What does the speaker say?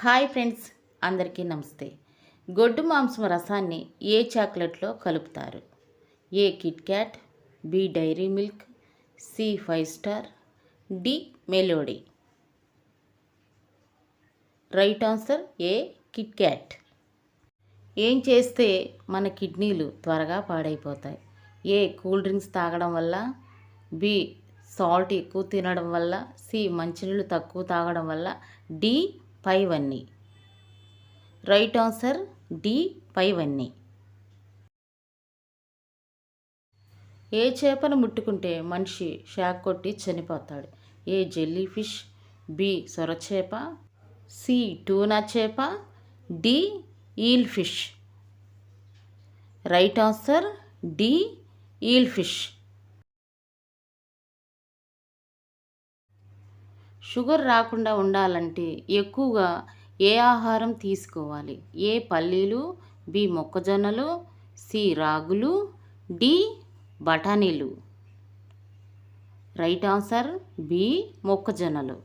Hi friends అందరికీ నమస్తే. గొడ్డు మాంసం రసాన్ని ఏ చాక్లెట్లో కలుపుతారు? A KitKat B Dairy Milk C Five Star D Melody? Right answer A KitKat. ఏం చేస్తే మన కిడ్నీలు త్వరగా పాడైపోతాయి? ఏ కూల్ డ్రింక్స్ తాగడం వల్ల? బి సాల్ట్ ఎక్కువ తినడం వల్ల? సి మంచినీళ్ళు తక్కువ తాగడం వల్ల? డి పైవన్నీ. రైట్ ఆన్సర్ డి పైవన్నీ. ఏ చేపను ముట్టుకుంటే మనిషి షాక్ కొట్టి చనిపోతాడు? A jellyfish? బి సొరచేప. సి టూనా చేప. D eel fish. Right answer D eel fish. Sugar రాకుండా ఉండాలంటే ఎక్కువగా ఏ ఆహారం తీసుకోవాలి? ఏ పల్లీలు బి మొక్కజొన్నలు సి రాగులు డి బఠానీలు? రైట్ ఆన్సర్ బి మొక్కజొన్నలు.